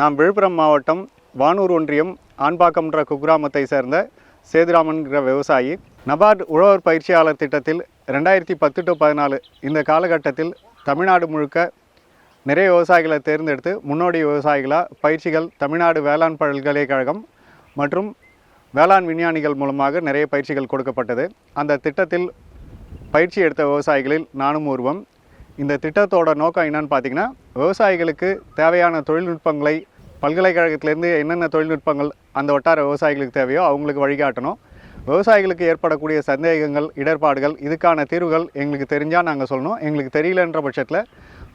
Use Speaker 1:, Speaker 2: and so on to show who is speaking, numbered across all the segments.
Speaker 1: நாம் நான் விழுப்புரம் மாவட்டம் வானூர் ஒன்றியம் ஆண்பாக்கம்ன்ற குக்கிராமத்தை சேர்ந்த சேதுராமன்கிற விவசாயி நபார்டு உழவர் பயிற்சியாளர் திட்டத்தில் ரெண்டாயிரத்தி பத்து டு பதினாலு இந்த காலகட்டத்தில் தமிழ்நாடு முழுக்க நிறைய விவசாயிகளை தேர்ந்தெடுத்து முன்னோடி விவசாயிகளாக பயிற்சிகள் தமிழ்நாடு வேளாண் பல்கலைக்கழகம் மற்றும் வேளாண் விஞ்ஞானிகள் மூலமாக நிறைய பயிற்சிகள் கொடுக்கப்பட்டது. அந்த திட்டத்தில் பயிற்சி எடுத்த விவசாயிகளில் நானும் ஒருவன். இந்த திட்டத்தோட நோக்கம் என்னன்னு பார்த்தீங்கன்னா விவசாயிகளுக்கு தேவையான தொழில்நுட்பங்களை பல்கலைக்கழகத்திலேருந்து என்னென்ன தொழில்நுட்பங்கள் அந்த வட்டார விவசாயிகளுக்கு தேவையோ அவங்களுக்கு வழிகாட்டணும். விவசாயிகளுக்கு ஏற்படக்கூடிய சந்தேகங்கள் இடர்பாடுகள் இதுக்கான தீர்வுகள் எங்களுக்கு தெரிஞ்சால் நாங்கள் சொல்லணும். எங்களுக்கு தெரியலன்ற பட்சத்தில்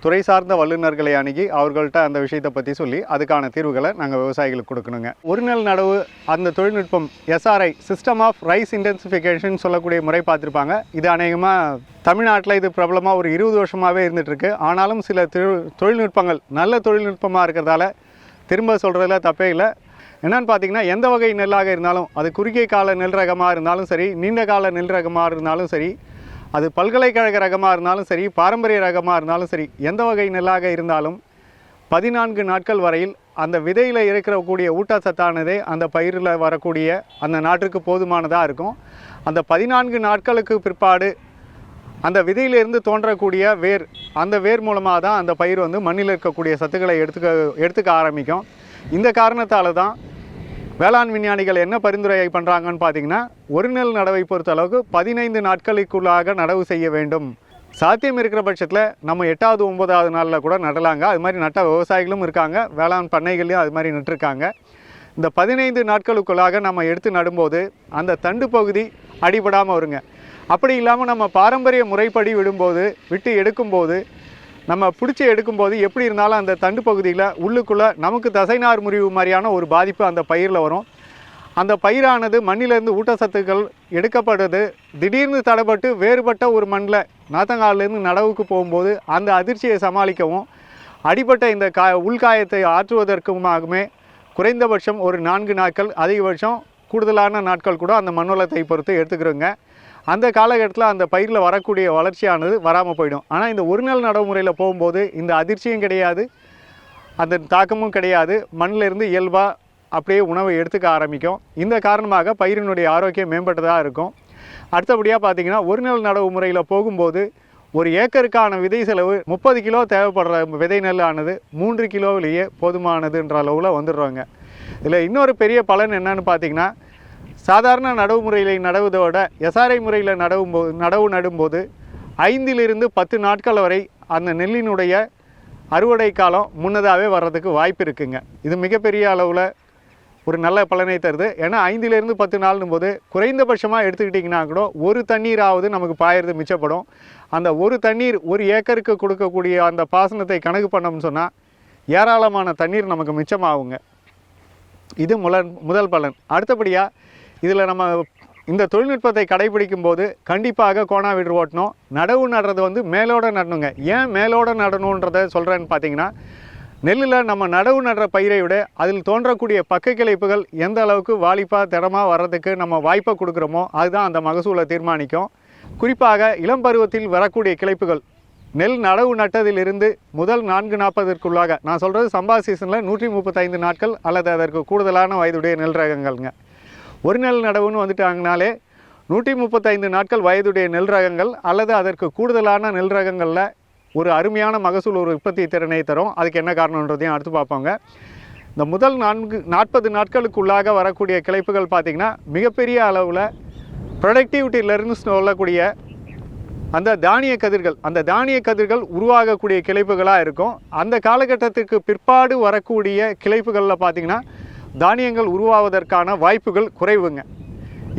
Speaker 1: துறை சார்ந்த வல்லுநர்களை அணுகி அவர்கள்ட்ட அந்த விஷயத்தை பற்றி சொல்லி அதுக்கான தீர்வுகளை நாங்கள் விவசாயிகளுக்கு கொடுக்கணுங்க. ஒரு நெல் நடவு அந்த தொழில்நுட்பம் SRI system of rice intensification சொல்லக்கூடிய முறை பார்த்துருப்பாங்க. இது அநேகமாக தமிழ்நாட்டில் இது பிரபலமாக ஒரு இருபது வருஷமாகவே இருந்துகிட்ருக்கு ஆனாலும் சில தொழில்நுட்பங்கள் நல்ல தொழில்நுட்பமாக இருக்கிறதால திரும்ப சொல்கிறதுல தப்பே இல்லை. என்னென்னு பார்த்தீங்கன்னா எந்த வகை நெல்லாக இருந்தாலும் அது குறுகிய கால நெல் ரகமாக இருந்தாலும் சரி நீண்ட கால நெல் ரகமாக இருந்தாலும் சரி அது பல்கலைக்கழக ரகமாக இருந்தாலும் சரி பாரம்பரிய ரகமாக இருந்தாலும் சரி எந்த வகை நெல்லாக இருந்தாலும் பதினான்கு நாட்கள் வரையில் அந்த விதையில் இருக்கக்கூடிய ஊட்டச்சத்தானதே அந்த பயிரில் வரக்கூடிய அந்த நாட்டுக்கு போதுமானதாக இருக்கும். அந்த பதினான்கு நாட்களுக்கு பிற்பாடு அந்த விதையிலிருந்து தோன்றக்கூடிய வேர் அந்த வேர் மூலமாக தான் அந்த பயிர் வந்து மண்ணில் இருக்கக்கூடிய சத்துக்களை எடுத்துக்க எடுத்துக்க ஆரம்பிக்கும். இந்த காரணத்தால் தான் வேளாண் விஞ்ஞானிகள் என்ன பரிந்துரை பண்ணுறாங்கன்னு பார்த்தீங்கன்னா ஒரு நெல் நடவை பொறுத்தளவுக்கு பதினைந்து நாட்களுக்குள்ளாக நடவு செய்ய வேண்டும். சாத்தியம் இருக்கிற பட்சத்தில் நம்ம எட்டாவது ஒன்பதாவது நாளில் கூட நடலாங்க. அது மாதிரி நட்ட விவசாயிகளும் இருக்காங்க. வேளாண் பண்ணைகள்லையும் அது மாதிரி நட்டுருக்காங்க இந்த பதினைந்து நாட்களுக்குள்ளாக நம்ம எடுத்து நடும்போது அந்த தண்டு பகுதி அடிபடாமல் வருங்க. அப்படி இல்லாமல் நம்ம பாரம்பரிய முறைப்படி விடும்போது விட்டு எடுக்கும்போது நம்ம பிடிச்சி எடுக்கும்போது எப்படி இருந்தாலும் அந்த தண்டு பகுதியில் உள்ளுக்குள்ளே நமக்கு தசைநார் முறிவு மாதிரியான ஒரு பாதிப்பு அந்த பயிரில் வரும். அந்த பயிரானது மண்ணிலேருந்து ஊட்டச்சத்துக்கள் எடுக்கப்படுது திடீர்னு தடைப்பட்டு வேறுபட்ட ஒரு மண்ணில் நாத்தங்கால்லேருந்து நடவுக்கு போகும்போது அந்த அதிர்ச்சியை சமாளிக்கவும் அடிப்பட்ட இந்த கா உள்காயத்தை ஆற்றுவதற்குமாகவே குறைந்தபட்சம் ஒரு நான்கு நாட்கள் அதிகபட்சம் கூடுதலான நாட்கள் கூட அந்த மண்வளத்தை பொறுத்து எடுத்துக்கிறோங்க. அந்த காலகட்டத்தில் அந்த பயிரில் வரக்கூடிய வளர்ச்சியானது வராமல் போயிடும். ஆனால் இந்த ஒரு நாள் நடைமுறையில் போகும்போது இந்த அதிர்ச்சியும் கிடையாது அந்த தாக்கமும் கிடையாது. மண்ணிலிருந்து இயல்பாக அப்படியே உணவை எடுத்துக்க ஆரம்பிக்கும். இந்த காரணமாக பயிரினுடைய ஆரோக்கியம் மேம்பட்டதாக இருக்கும். அடுத்தபடியாக பார்த்தீங்கன்னா ஒரு நாள் நடவு முறையில் போகும்போது ஒரு ஏக்கருக்கான விதை செலவு முப்பது கிலோ தேவைப்படுற விதை நெல்லானது மூன்று கிலோவிலேயே போதுமானதுன்ற அளவில் வந்துடுறாங்க. இதில் இன்னொரு பெரிய பலன் என்னன்னு பார்த்தீங்கன்னா சாதாரண நடவு முறையில் நடவுதோட எஸ்ஆர்ஐ முறையில் நடவும் போது நடவு நடும்போது ஐந்திலிருந்து பத்து நாட்கள் வரை அந்த நெல்லினுடைய அறுவடை காலம் முன்னதாகவே வர்றதுக்கு வாய்ப்பு இருக்குங்க. இது மிகப்பெரிய அளவில் ஒரு நல்ல பலனை தருது. ஏன்னா ஐந்துலேருந்து பத்து நாள்னும் போது குறைந்தபட்சமாக எடுத்துக்கிட்டிங்கன்னா கூட ஒரு தண்ணீராவது நமக்கு பாயிறது மிச்சப்படும். அந்த ஒரு தண்ணீர் ஒரு ஏக்கருக்கு கொடுக்கக்கூடிய அந்த பாசனத்தை கணக்கு பண்ணோம்னு சொன்னால் ஏராளமான தண்ணீர் நமக்கு மிச்சமாகுங்க. இது முதல் முதல் பலன். அடுத்தபடியாக இதில் நம்ம இந்த தொழில்நுட்பத்தை கடைபிடிக்கும் போது கண்டிப்பாக கோணா வீடு ஓட்டணும். நடவு நடுறது வந்து மேலோட நடணுங்க. ஏன் மேலோட நடணுன்றதை சொல்கிறேன்னு பார்த்தீங்கன்னா நெல்லில் நம்ம நடவு நடுற பயிரை விட அதில் தோன்றக்கூடிய பக்க கிளைப்புகள் எந்த அளவுக்கு வாலிப்பாக திறமாக வர்றதுக்கு நம்ம வாய்ப்பை கொடுக்குறோமோ அதுதான் அந்த மகசூலை தீர்மானிக்கும். குறிப்பாக இளம் பருவத்தில் வரக்கூடிய கிளைப்புகள். நெல் நடவு நட்டதிலிருந்து முதல் நான்கு நாற்பதற்குள்ளாக நான் சொல்கிறது சம்பா சீசனில் நூற்றி முப்பத்தைந்து நாட்கள் அல்லது அதற்கு கூடுதலான வயதுடைய நெல் ரகங்கள்ங்க. ஒரு நெல் நடவுன்னு வந்துட்டாங்கனாலே நூற்றி முப்பத்தைந்து நாட்கள் வயதுடைய நெல் ரகங்கள் அல்லது அதற்கு கூடுதலான நெல் ரகங்களில் ஒரு அருமையான மகசூல் ஒரு உற்பத்தி திறனை தரும். அதுக்கு என்ன காரணன்றதையும் அடுத்து பார்ப்போங்க. இந்த முதல் நான்கு நாற்பது நாட்களுக்குள்ளாக வரக்கூடிய கிளைப்புகள் பார்த்திங்கன்னா மிகப்பெரிய அளவில் ப்ரொடக்டிவிட்டியிலேருந்து சொல்லக்கூடிய அந்த தானிய கதிர்கள் அந்த தானிய கதிர்கள் உருவாகக்கூடிய கிளைப்புகளாக இருக்கும். அந்த காலகட்டத்திற்கு பிற்பாடு வரக்கூடிய கிளைப்புகளில் பார்த்திங்கன்னா தானியங்கள் உருவாவதற்கான வாய்ப்புகள் குறைவுங்க.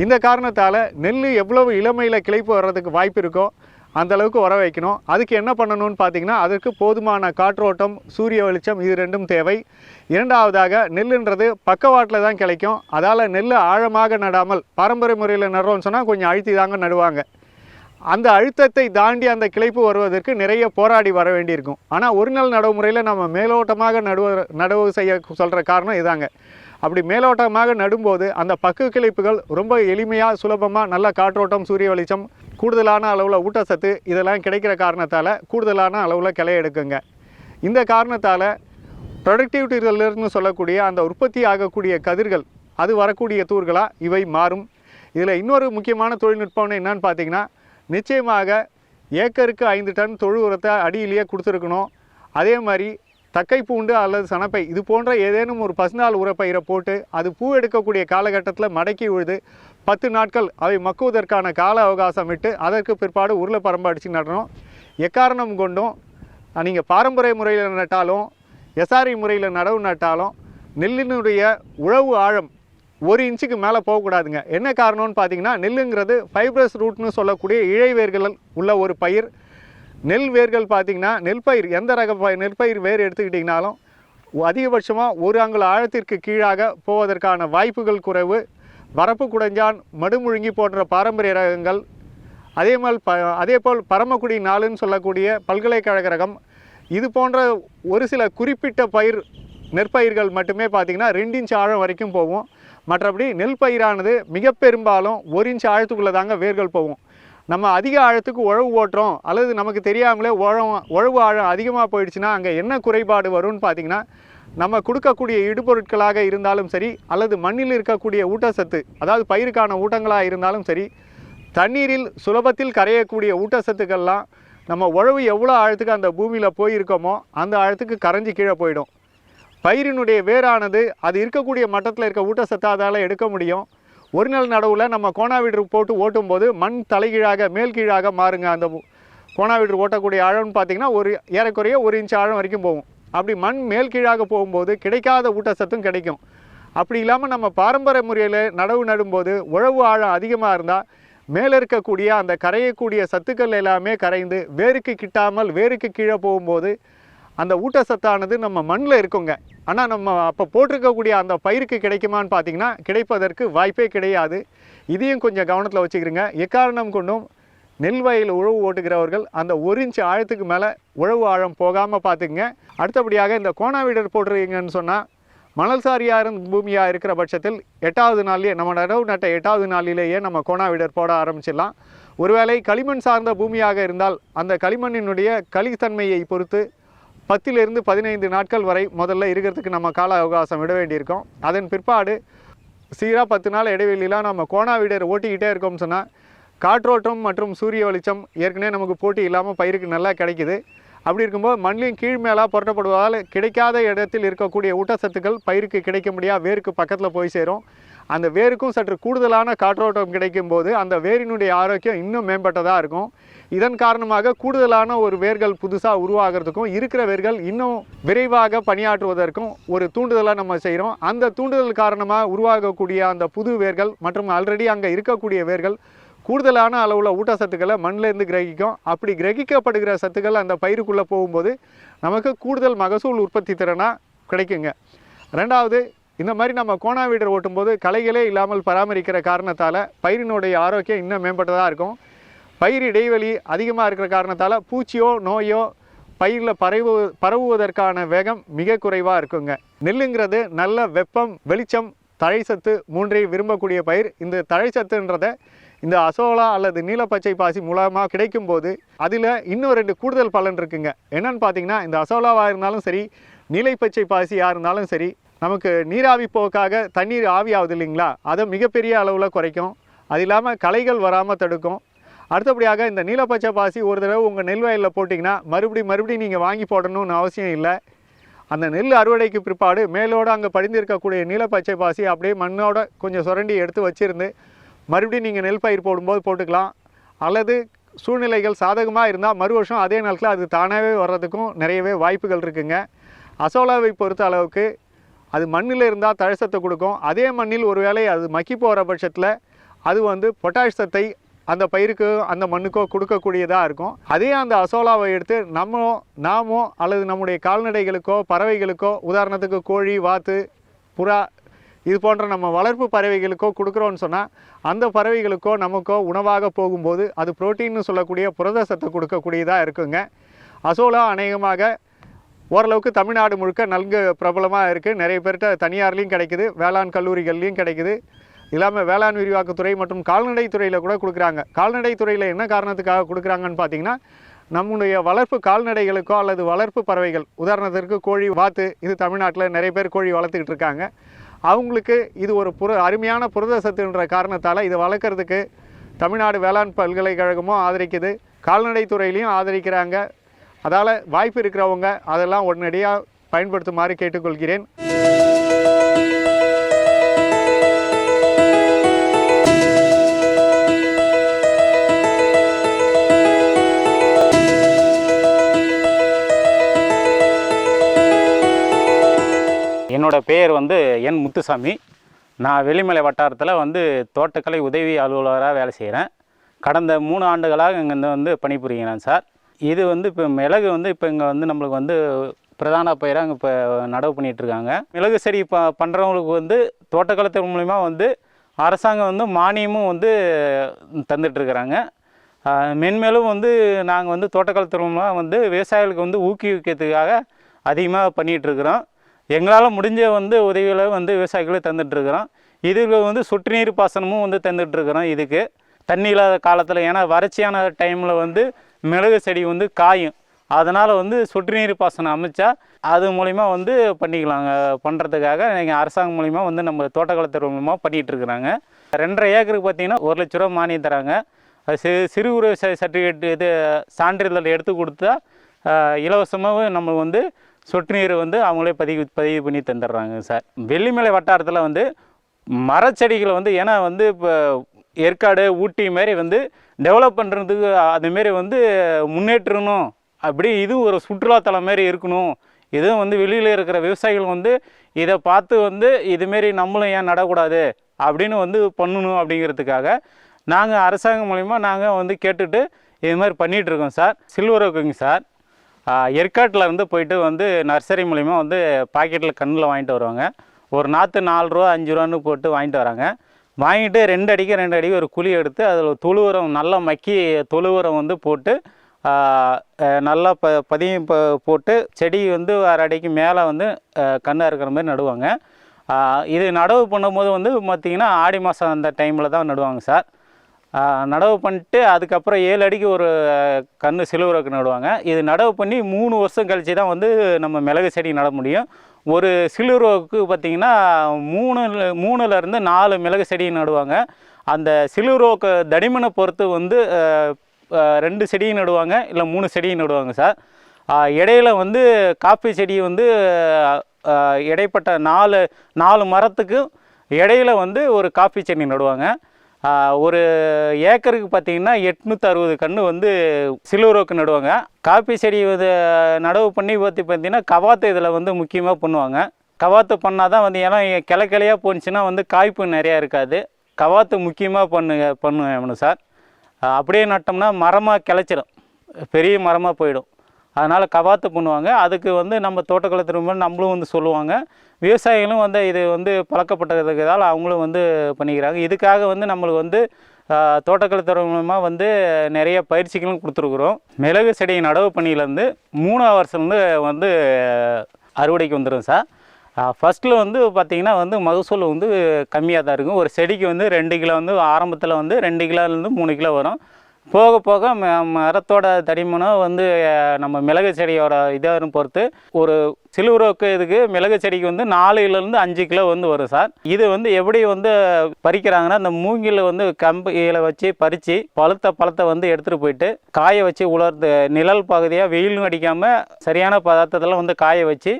Speaker 1: இந்த காரணத்தால் நெல் எவ்வளவு இளமையில் கிளைப்பு வர்றதுக்கு வாய்ப்பு இருக்கோ அந்தளவுக்கு உர வர வைக்கணும். அதுக்கு என்ன பண்ணணும்னு பார்த்தீங்கன்னா அதற்கு போதுமான காற்றோட்டம் சூரிய வெளிச்சம் இது ரெண்டும் தேவை. இரண்டாவதாக நெல்லுன்றது பக்கவாட்டில் தான் கிடைக்கும் அதால் நெல் ஆழமாக நடாமல் பாரம்பரிய முறையில் நடுறோம்னு சொன்னால் கொஞ்சம் அழுத்தி தாங்க நடுவாங்க. அந்த அழுத்தத்தை தாண்டி அந்த கிளைப்பு வருவதற்கு நிறைய போராடி வர வேண்டியிருக்கும். ஆனால் ஒரு நாள் நடவு முறையில் நம்ம மேலோட்டமாக நடுவ நடவு செய்ய சொல்கிற காரணம் இதாங்க. அப்படி மேலோட்டமாக நடும்போது அந்த பக்கு கிளைப்புகள் ரொம்ப எளிமையாக சுலபமாக நல்ல காற்றோட்டம் சூரிய வெளிச்சம் கூடுதலான அளவில் ஊட்டச்சத்து இதெல்லாம் கிடைக்கிற காரணத்தால் கூடுதலான அளவில் கிளை எடுக்குங்க. இந்த காரணத்தால் ப்ரொடக்டிவிட்டிகளிலிருந்து சொல்லக்கூடிய அந்த உற்பத்தி ஆகக்கூடிய கதிர்கள் அது வரக்கூடிய தூர்களாக இவை மாறும். இதில் இன்னொரு முக்கியமான தொழில்நுட்பம்னு என்னன்னு பார்த்தீங்கன்னா நிச்சயமாக ஏக்கருக்கு ஐந்து டன் தொழு உரத்தை அடியிலேயே கொடுத்துருக்கணும். அதே மாதிரி தக்கை பூண்டு அல்லது சணப்பை இது போன்ற ஏதேனும் ஒரு பசுநாள் உரப்பயிரை போட்டு அது பூ எடுக்கக்கூடிய காலகட்டத்தில் மடக்கி விழுது. பத்து நாட்கள் அவை மக்குவதற்கான கால அவகாசம் விட்டு அதற்கு பிற்பாடு உருளை பரம்பு அடித்து நடணும். எக்காரணம் கொண்டும் நீங்கள் பாரம்பரிய முறையில் நட்டாலும் எஸ்ஆர்இ முறையில் நடவு நட்டாலும் நெல்லினுடைய உழவு ஆழம் ஒரு இன்ச்சுக்கு மேலே போகக்கூடாதுங்க. என்ன காரணம்னு பார்த்தீங்கன்னா நெல்லுங்கிறது ஃபைப்ரஸ் ரூட்னு சொல்லக்கூடிய இழைவேர்கள் உள்ள ஒரு பயிர். நெல் வேர்கள் பார்த்தீங்கன்னா நெல் பயிர் எந்த ரக பயிர் நெற்பயிர் வேர் எடுத்துக்கிட்டிங்கனாலும் அதிகபட்சமாக ஒரு அங்குல ஆழத்திற்கு கீழாக போவதற்கான வாய்ப்புகள் குறைவு. வரப்பு குடைஞ்சான் மடுமுழுங்கி போன்ற பாரம்பரிய ரகங்கள் அதே மாதிரி ப அதே போல் பரமக்குடி நாளுன்னு சொல்லக்கூடிய பல்கலைக்கழக ரகம். இது போன்ற ஒரு சில குறிப்பிட்ட பயிர் நெற்பயிர்கள் மட்டுமே பார்த்திங்கன்னா ரெண்டு இன்ச் ஆழம் வரைக்கும் போகும். மற்றபடி நெல் பயிரானது மிக பெரும்பாலும் ஒரு இன்ச் ஆழத்துக்குள்ளே தாங்க வேர்கள் போகும். நம்ம அதிக ஆழத்துக்கு உழவு ஓட்டுறோம் அல்லது நமக்கு தெரியாமலே உழவு உழவு ஆழம் அதிகமாக போயிடுச்சுன்னா அங்கே என்ன குறைபாடு வரும்னு பார்த்தீங்கன்னா நம்ம கொடுக்கக்கூடிய இடுபொருட்களாக இருந்தாலும் சரி அல்லது மண்ணில் இருக்கக்கூடிய ஊட்டச்சத்து அதாவது பயிருக்கான ஊட்டங்களாக இருந்தாலும் சரி தண்ணீரில் சுலபத்தில் கரையக்கூடிய ஊட்டச்சத்துக்கள்லாம் நம்ம உழவு எவ்வளோ ஆழத்துக்கு அந்த பூமியில் போயிருக்கோமோ அந்த ஆழத்துக்கு கரைஞ்சி கீழே போயிடும். பயிரினுடைய வேரானது அது இருக்கக்கூடிய மட்டத்தில் இருக்க ஊட்டச்சத்தை அதால் எடுக்க முடியும். ஒரு நாள் நடவில் நம்ம கோணாவீடு போட்டு ஓட்டும்போது மண் தலைகீழாக மேல் கீழாக மாறுங்க. அந்த கோணாவீடு ஓட்டக்கூடிய ஆழம்னு பார்த்தீங்கன்னா ஒரு ஏறக்குறைய ஒரு இன்ச் ஆழம் வரைக்கும் போகும். அப்படி மண் மேல் கீழாக போகும்போது கிடைக்காத ஊட்டச்சத்தும் கிடைக்கும். அப்படி இல்லாமல் நம்ம பாரம்பரிய முறையில் நடவு நடும்போது உழவு ஆழம் அதிகமாக இருந்தால் மேலே இருக்கக்கூடிய அந்த கரையக்கூடிய சத்துக்கள் எல்லாமே கரைந்து வேருக்கு கிட்டாமல் வேருக்கு கீழே போகும்போது அந்த ஊட்டச்சத்தானது நம்ம மண்ணில் இருக்குங்க. ஆனால் நம்ம அப்போ போட்டிருக்கக்கூடிய அந்த பயிருக்கு கிடைக்குமான்னு பார்த்தீங்கன்னா கிடைப்பதற்கு வாய்ப்பே கிடையாது. இதையும் கொஞ்சம் கவனத்தில் வச்சுக்கிறீங்க எக்காரணம் கொண்டும் நெல் வயல் உழவு ஓட்டுகிறவர்கள் அந்த ஒரு இன்ச்சு ஆழத்துக்கு மேலே உழவு ஆழம் போகாமல் பார்த்துக்குங்க அடுத்தபடியாக இந்த கோணாவிடர் போட்டிருக்கீங்கன்னு சொன்னால் மணல் சாரியாக பூமியாக இருக்கிற பட்சத்தில் எட்டாவது நாள்லேயே நம்ம நடவு நட்ட எட்டாவது நாளிலேயே நம்ம கோணாவிடர் போட ஆரம்பிச்சிடலாம். ஒருவேளை களிமண் சார்ந்த பூமியாக இருந்தால் அந்த களிமண்ணினுடைய களித்தன்மையை பொறுத்து பத்திலிருந்து பதினைந்து நாட்கள் வரை முதல்ல இருக்கிறதுக்கு நம்ம கால அவகாசம் விட வேண்டியிருக்கோம். அதன் பிற்பாடு சீராக பத்து நாள் இடைவெளியெலாம் நம்ம கோணா வீடர் ஓட்டிக்கிட்டே இருக்கோம்னு சொன்னால் காற்றோட்டம் மற்றும் சூரிய வெளிச்சம் ஏற்கனவே நமக்கு போட்டி இல்லாமல் பயிருக்கு நல்லா கிடைக்குது. அப்படி இருக்கும்போது மண்ணின் கீழ் மேலாக புரட்டப்படுவதால் கிடைக்காத இடத்தில் இருக்கக்கூடிய ஊட்டச்சத்துக்கள் பயிருக்கு கிடைக்க முடியாது வேருக்கு பக்கத்தில் போய் சேரும். அந்த வேருக்கும் சற்று கூடுதலான காற்றோட்டம் கிடைக்கும் போது அந்த வேரினுடைய ஆரோக்கியம் இன்னும் மேம்பட்டதாக இருக்கும். இதன் காரணமாக கூடுதலான ஒரு வேர்கள் புதுசாக உருவாகிறதுக்கும் இருக்கிற வேர்கள் இன்னும் விரைவாக பணியாற்றுவதற்கும் ஒரு தூண்டுதலாக நம்ம செய்கிறோம் அந்த தூண்டுதல் காரணமாக உருவாகக்கூடிய அந்த புது வேர்கள் மற்றும் ஆல்ரெடி அங்கே இருக்கக்கூடிய வேர்கள் கூடுதலான அளவில் ஊட்டச்சத்துக்களை மண்ணிலேருந்து கிரகிக்கும். அப்படி கிரகிக்கப்படுகிற சத்துக்கள் அந்த பயிருக்குள்ளே போகும்போது நமக்கு கூடுதல் மகசூல் உற்பத்தி திறனாக கிடைக்குங்க. ரெண்டாவது இந்த மாதிரி நம்ம கோணா வீடர் ஓட்டும்போது களைகளே இல்லாமல் பராமரிக்கிற காரணத்தால் பயிரினுடைய ஆரோக்கியம் இன்னும் மேம்பட்டதாக இருக்கும். பயிர் இடைவெளி அதிகமாக இருக்கிற காரணத்தால் பூச்சியோ நோயோ பயிரில் பரவு பரவுவதற்கான வேகம் மிக குறைவாக இருக்குங்க. நெல்லுங்கிறது நல்ல வெப்பம் வெளிச்சம் தழைச்சத்து மூன்றையும் விரும்பக்கூடிய பயிர். இந்த தழைச்சத்துன்றதை இந்த அசோலா அல்லது நீலப்பச்சை பாசி மூலமாக கிடைக்கும் போது அதில் இன்னும் ரெண்டு கூடுதல் பலன் இருக்குங்க. என்னன்னு பார்த்தீங்கன்னா இந்த அசோலாவாக இருந்தாலும் சரி நீலைப்பச்சை பாசியாக இருந்தாலும் சரி நமக்கு நீராவி போக்காக தண்ணீர் ஆவி ஆகுது இல்லைங்களா? அதை மிகப்பெரிய அளவில் குறைக்கும். அது இல்லாமல் களைகள் வராமல் தடுக்கும். அடுத்தபடியாக இந்த நீலப்பச்சை பாசி ஒரு தடவை உங்கள் நெல் வயலில் போட்டிங்கன்னா மறுபடி மறுபடியும் நீங்கள் வாங்கி போடணும்னு அவசியம் இல்லை. அந்த நெல் அறுவடைக்கு பிற்பாடு மேலோடு அங்கே படிந்திருக்கக்கூடிய நீலப்பச்சை பாசி அப்படியே மண்ணோட கொஞ்சம் சுரண்டி எடுத்து வச்சுருந்து மறுபடியும் நீங்கள் நெல் பயிர் போடும்போது போட்டுக்கலாம். அல்லது சூழ்நிலைகள் சாதகமாக இருந்தால் மறு வருஷம் அதே நேரத்தில் அது தானாகவே வர்றதுக்கும் நிறையவே வாய்ப்புகள் இருக்குங்க. அசோலாவை பொறுத்த அளவுக்கு அது மண்ணில் இருந்தால் தழசத்தை கொடுக்கும். அதே மண்ணில் ஒருவேளை அது மக்கி போகிற பட்சத்தில் அது வந்து பொட்டாஷ் சத்தை அந்த பயிருக்கு அந்த மண்ணுக்கோ கொடுக்கக்கூடியதாக இருக்கும். அதே அந்த அசோலாவை எடுத்து நம்ம நாமோ அல்லது நம்முடைய கால்நடைகளுக்கோ பறவைகளுக்கோ உதாரணத்துக்கு கோழி வாத்து புறா இது போன்ற நம்ம வளர்ப்பு பறவைகளுக்கோ கொடுக்குறோன்னு சொன்னால் அந்த பறவைகளுக்கோ நமக்கோ உணவாக போகும்போது அது புரோட்டீன்னு சொல்லக்கூடிய புரத சத்தை கொடுக்கக்கூடியதாக இருக்குங்க. அசோலா அநேகமாக ஓரளவுக்கு தமிழ்நாடு முழுக்க நன்கு பிரபலமாக இருக்குது நிறைய பேர்கிட்ட தனியார்லேயும் கிடைக்குது வேளாண் கல்லூரிகள்லேயும் கிடைக்குது. இல்லாமல் வேளாண் விரிவாக்கத்துறை மற்றும் கால்நடை துறையில் கூட கொடுக்குறாங்க. கால்நடை துறையில் என்ன காரணத்துக்காக கொடுக்குறாங்கன்னு பார்த்தீங்கன்னா நம்முடைய வளர்ப்பு கால்நடைகளுக்கோ அல்லது வளர்ப்பு பறவைகள் உதாரணத்திற்கு கோழி வாத்து இது தமிழ்நாட்டில் நிறைய பேர் கோழி வளர்த்துக்கிட்டு இருக்காங்க. அவங்களுக்கு இது ஒரு புர அருமையான புரத சத்துன்ற காரணத்தால் இதை வளர்க்குறதுக்கு தமிழ்நாடு வேளாண் பல்கலைக்கழகமும் ஆதரிக்குது. கால்நடை துறையிலையும் ஆதரிக்கிறாங்க. அதால் வாய்ப்பு இருக்கிறவங்க அதெல்லாம் உடனடியாக பயன்படுத்துமாறு கேட்டுக்கொள்கிறேன்.
Speaker 2: என்னோட பெயர் வந்து என் முத்துசாமி. நான் வெளிமலை வட்டாரத்தில் வந்து தோட்டக்கலை உதவி அலுவலராக வேலை செய்கிறேன் கடந்த மூணு ஆண்டுகளாக இங்கே வந்து பணிபுரிகிறேன் சார். இது வந்து இப்போ மிளகு வந்து இப்போ இங்கே வந்து நம்மளுக்கு வந்து பிரதான பயிராக இப்போ நடவு பண்ணிகிட்ருக்காங்க இருக்காங்க மிளகு செடி ப பண்ணுறவங்களுக்கு வந்து தோட்டக்கலத்து மூலிமா வந்து அரசாங்கம் வந்து மானியமும் வந்து தந்துட்டுருக்குறாங்க. மென்மேலும் வந்து நாங்கள் வந்து தோட்டக்கலத்து மூலமாக வந்து விவசாயிகளுக்கு வந்து ஊக்குவிக்கிறதுக்காக அதிகமாக பண்ணிகிட்ருக்குறோம் எங்களால் முடிஞ்ச வந்து உதவிகளை வந்து விவசாயிகளுக்கு தந்துட்டுருக்குறோம். இதுக்கு வந்து சொட்டு நீர் பாசனமும் வந்து தந்துட்டுருக்குறோம் இதுக்கு. தண்ணி இல்லாத காலத்தில் ஏன்னா வறட்சியான டைமில் வந்து மிளகு செடி வந்து காயும். அதனால் வந்து சொட்டு நீர் பாசனம் அமைச்சா அது மூலிமா வந்து பண்ணிக்கலாங்க. பண்ணுறதுக்காக நீங்கள் அரசாங்கம் மூலிமா வந்து நம்ம தோட்டக்கலைத்துறை மூலிமா பண்ணிகிட்ருக்குறாங்க ரெண்டரை ஏக்கருக்கு பார்த்தீங்கன்னா ஒரு லட்ச ரூபா மானியம் தராங்க. அது சிறு உறவு சர்டிஃபிகேட் இது சான்றிதழ் எடுத்து கொடுத்தா இலவசமாக நம்ம வந்து சொட்டு நீர் வந்து அவங்களே பதிவு பதிவு பண்ணி தந்துடுறாங்க சார். வெள்ளிமலை வட்டாரத்தில் வந்து மரச்செடிகளை வந்து ஏன்னா வந்து இப்போ ஏற்காடு ஊட்டி மாரி வந்து டெவலப் பண்ணுறதுக்கு அதுமாரி வந்து முன்னேற்றணும். அப்படி இதுவும் ஒரு சுற்றுலாத்தலம் மாரி இருக்கணும். இதுவும் வந்து வெளியில் இருக்கிற விவசாயிகள் வந்து இதை பார்த்து வந்து இதுமாரி நம்மளும் ஏன் நடக்கூடாது? அப்படின்னு வந்து பண்ணணும் அப்படிங்கிறதுக்காக நாங்கள் அரசாங்கம் மூலிமா நாங்கள் வந்து கேட்டுட்டு இது மாதிரி பண்ணிகிட்டு இருக்கோம் சார். Silver ஓக்குங்க sir. ஏற்காட்டில் இருந்து போயிட்டு வந்து நர்சரி மூலிமா வந்து பாக்கெட்டில் கண்ணில் வாங்கிட்டு வருவாங்க. ஒரு நாற்று நாலு ரூபா அஞ்சு ரூபான்னு போட்டு வாங்கிட்டு வராங்க. வாங்கிட்டு ரெண்டு அடிக்கு ரெண்டு அடிக்கு ஒரு குழி எடுத்து அதில் தொழு உரம் நல்லா மக்கி தொழு உரம் வந்து போட்டு நல்லா ப பதியம் ப போட்டு செடி வந்து அரை அடிக்கு மேலே வந்து கண்ணாக இருக்கிற மாதிரி நடுவாங்க. இது நடவு பண்ணும்போது வந்து பார்த்திங்கன்னா ஆடி மாதம் அந்த டைமில் தான் நடுவாங்க சார். நடவு பண்ணிட்டு அதுக்கப்புறம் ஏழு அடிக்கு ஒரு கன்று சிலுவருக்கு நடுவாங்க. இது நடவு பண்ணி மூணு வருஷம் கழிச்சு தான் வந்து நம்ம மிளகு செடி நட முடியும். ஒரு சிலுவருக்கு பார்த்திங்கன்னா மூணு மூணுலேருந்து நாலு மிளகு செடி நடுவாங்க. அந்த சிலுவரோக்கு தடிமனை பொறுத்து வந்து ரெண்டு செடியும் நடுவாங்க இல்லை மூணு செடியும் நடுவாங்க சார். இடையில வந்து காப்பி செடி வந்து இடைப்பட்ட நாலு நாலு மரத்துக்கு இடையில வந்து ஒரு காப்பி செடி நடுவாங்க. ஒரு ஏக்கருக்கு பார்த்தீங்கன்னா எட்நூற்றி அறுபது கன்று வந்து சிலுவரோக்கு நடுவாங்க. காப்பி செடி இது நடவு பண்ணி பார்த்து பார்த்தீங்கன்னா கவாத்து இதில் வந்து முக்கியமாக பண்ணுவாங்க. கவாத்து பண்ணால் தான் வந்து ஏன்னா கிளை கிளையாக போணுச்சுன்னா வந்து காய்ப்பு நிறையா இருக்காது. கவாத்து முக்கியமாக பண்ணுங்க பண்ணுவேன் சார். அப்படியே நட்டோம்னா மரமாக கிளச்சிடும். பெரிய மரமாக போயிடும். அதனால் கவாத்து பண்ணுவாங்க. அதுக்கு வந்து நம்ம தோட்டக்கலை திரும்ப நம்மளும் வந்து சொல்லுவாங்க. விவசாயிகளும் வந்து இது வந்து பழக்கப்பட்டதுக்கால அவங்களும் வந்து பண்ணிக்கிறாங்க. இதுக்காக வந்து நம்மளுக்கு வந்து தோட்டக்கலை துறை மூலமாக வந்து நிறைய பயிற்சிகளும் கொடுத்துருக்குறோம். மிளகு செடி நடவு பணியிலேருந்து மூணாவது வருஷம்லேருந்து வந்து அறுவடைக்கு வந்துடும் சார். ஃபஸ்ட்டில் வந்து பார்த்திங்கன்னா வந்து மகசூல் வந்து கம்மியாக தான் இருக்கும். ஒரு செடிக்கு வந்து ரெண்டு கிலோ வந்து ஆரம்பத்தில் வந்து ரெண்டு கிலோலேருந்து மூணு கிலோ வரும். போக போக ம- மரத்தோட தடிமனம் வந்து நம்ம மிளகு செடியோட இதாக பொறுத்து ஒரு சிலுவரோக்கு இதுக்கு மிளகு செடிக்கு வந்து நாலுலேருந்து அஞ்சு கிலோ வந்து வரும் சார். இது வந்து எப்படி வந்து பறிக்கிறாங்கன்னா அந்த மூங்கில் வந்து கம்பியில் வச்சு பறித்து பழுத்த பழத்தை வந்து எடுத்துகிட்டு போயிட்டு காய வச்சு உலர்ந்து நிழல் பகுதியாக வெயிலும் அடிக்காமல் சரியான பதார்த்தத்தில் வந்து காய வச்சு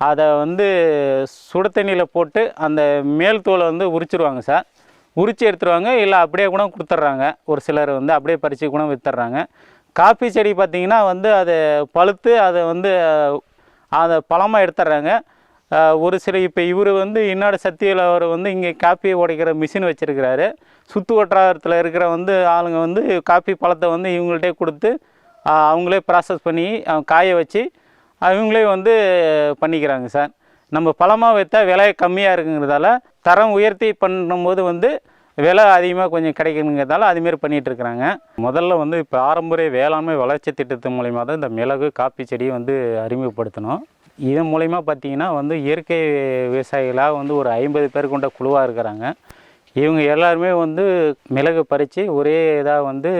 Speaker 2: அதை வந்து சுடு தண்ணியில் போட்டு அந்த மேல் தோலை வந்து உரிச்சிருவாங்க சார். உரிச்சு எடுத்துருவாங்க இல்லை அப்படியே கூட கொடுத்துட்றாங்க ஒரு சிலர் வந்து அப்படியே பறித்து கூட விற்றுறாங்க காஃபி செடி பார்த்திங்கன்னா வந்து அது பழுத்து அதை வந்து அதை பழமாக எடுத்துடுறாங்க ஒரு சில இப்போ இவர் வந்து இன்னாடு சத்தியில் அவர் வந்து இங்கே காப்பி உடைக்கிற மிஷின் வச்சுருக்கிறாரு. சுற்று வட்டாரத்தில் இருக்கிற வந்து ஆளுங்க வந்து காப்பி பழத்தை வந்து இவங்கள்ட்டே கொடுத்து அவங்களே ப்ராசஸ் பண்ணி காய வச்சு அவங்களே வந்து பண்ணிக்கிறாங்க சார். நம்ம பழமாக வைத்தா விலை கம்மியாக இருக்குங்கிறதால தரம் உயர்த்தி பண்ணும்போது வந்து விலை அதிகமாக கொஞ்சம் கிடைக்கணுங்கிறதால அதுமாரி பண்ணிகிட்டு இருக்கிறாங்க. முதல்ல வந்து இப்போ பாரம்பரிய வேளாண்மை வளர்ச்சி திட்டத்து மூலிமா தான் இந்த மிளகு காப்பி செடியை வந்து அறிமுகப்படுத்தணும். இதன் மூலிமா பார்த்தீங்கன்னா வந்து இயற்கை விவசாயிகளாக வந்து ஒரு ஐம்பது பேர் கொண்ட குழுவாக இருக்கிறாங்க. இவங்க எல்லாருமே வந்து மிளகு பறித்து ஒரே இதாக வந்து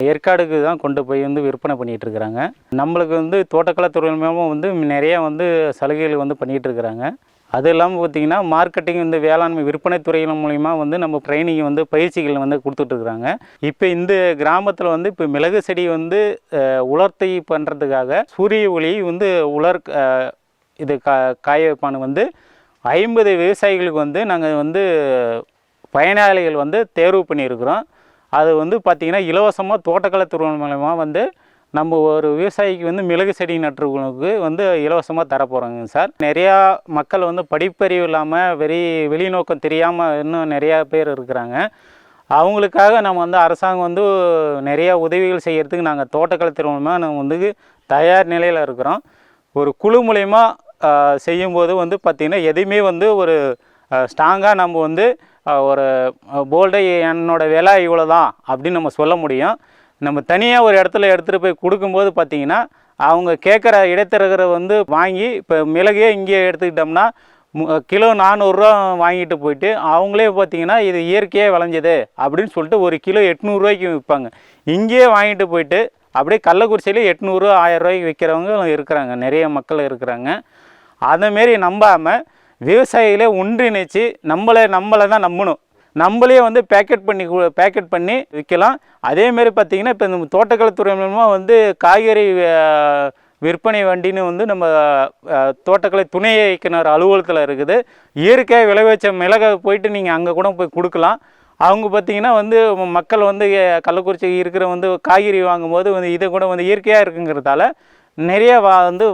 Speaker 2: ஏற்காடுக்கு தான் கொண்டு போய் வந்து விற்பனை பண்ணிகிட்டு இருக்கிறாங்க நம்மளுக்கு வந்து தோட்டக்கலை துறை மூலமாக வந்து நிறைய வந்து சலுகைகள் வந்து பண்ணிகிட்டு இருக்கிறாங்க அது இல்லாமல் பார்த்தீங்கன்னா மார்க்கெட்டிங் வந்து வேளாண்மை விற்பனை துறையின் மூலிமா வந்து நம்ம ட்ரைனிங் வந்து பயிற்சிகள் வந்து கொடுத்துட்ருக்குறாங்க. இப்போ இந்த கிராமத்தில் வந்து இப்போ மிளகு செடி வந்து உலர்த்தி பண்ணுறதுக்காக சூரிய ஒளி வந்து உலர் இது கா காய வைப்பானு வந்து ஐம்பது விவசாயிகளுக்கு வந்து நாங்கள் வந்து பயனாளிகள் வந்து தேர்வு பண்ணியிருக்கிறோம். அது வந்து பார்த்திங்கன்னா இலவசமாக தோட்டக்கலை துறை மூலயமா வந்து நம்ம ஒரு விவசாயிக்கு வந்து மிளகு செடி நட்டுறவங்களுக்கு வந்து இலவசமாக தரப்போகிறோங்க சார். நிறையா மக்கள் வந்து படிப்பறிவு இல்லாமல் வெறி வெளிநோக்கம் தெரியாமல் இன்னும் நிறையா பேர் இருக்கிறாங்க. அவங்களுக்காக நம்ம வந்து அரசாங்கம் வந்து நிறையா உதவிகள் செய்கிறதுக்கு நாங்கள் தோட்டக்கலை திருமணமாக மூலமாக நம்ம வந்து தயார் நிலையில் இருக்கிறோம். ஒரு குழு மூலயமா செய்யும்போது வந்து பார்த்திங்கன்னா எதையுமே வந்து ஒரு ஸ்ட்ராங்காக நம்ம வந்து ஒரு போல்டை என்னோட விலை இவ்வளோ தான் அப்படின்னு நம்ம சொல்ல முடியும். நம்ம தனியாக ஒரு இடத்துல எடுத்துகிட்டு போய் கொடுக்கும்போது பார்த்திங்கன்னா அவங்க கேட்குற இடைத்தரகரை வந்து வாங்கி இப்போ மிளகே இங்கே எடுத்துக்கிட்டோம்னா கிலோ நானூறுரூவா வாங்கிட்டு போயிட்டு அவங்களே பார்த்தீங்கன்னா இது இயற்கையாக விளைஞ்சது அப்படின்னு சொல்லிட்டு ஒரு கிலோ எட்நூறுரூவாய்க்கு விற்பாங்க. இங்கேயே வாங்கிட்டு போயிட்டு அப்படியே கள்ளக்குறிச்சியில் எட்நூறு ஆயிரம் ரூபாய்க்கு விற்கிறவங்க இருக்கிறாங்க. நிறைய மக்கள் இருக்கிறாங்க. அதேமாரி நம்பாமல் விவசாயிகளே ஒன்றிணைச்சு நம்மளை நம்மளை தான் நம்பணும். நம்மளே வந்து பேக்கெட் பண்ணி பேக்கெட் பண்ணி விற்கலாம் அதேமாரி பார்த்திங்கன்னா இப்போ இந்த தோட்டக்கலைத்துறை மூலமாக வந்து காய்கறி விற்பனை வண்டின்னு வந்து நம்ம தோட்டக்கலை துணை இயக்குனர் அலுவலகத்தில் இருக்குது. இயற்கையாக விளைவிச்ச மிளகை போயிட்டு நீங்கள் அங்கே கூட போய் கொடுக்கலாம். அவங்க பார்த்திங்கன்னா வந்து மக்கள் வந்து கள்ளக்குறிச்சி இருக்கிற வந்து காய்கறி வாங்கும்போது வந்து இதை கூட வந்து இயற்கையாக இருக்குங்கிறதால நிறைய வா வந்து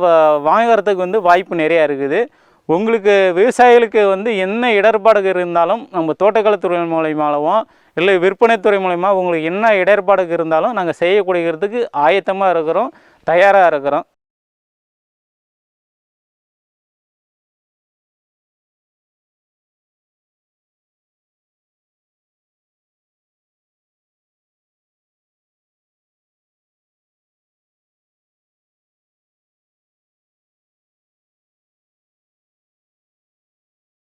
Speaker 2: வாங்குறதுக்கு வந்து வாய்ப்பு நிறையா இருக்குது. உங்களுக்கு விவசாயிகளுக்கு வந்து என்ன இடர்பாடுகள் இருந்தாலும் நம்ம தோட்டக்கலைத்துறை மூலயமாகவும் இல்லை விற்பனைத்துறை மூலயமா உங்களுக்கு என்ன இடர்பாடு இருந்தாலும் நாங்கள் செய்யக்கூடியதுக்கு ஆயத்தமாக இருக்கிறோம் தயாராக இருக்கிறோம்.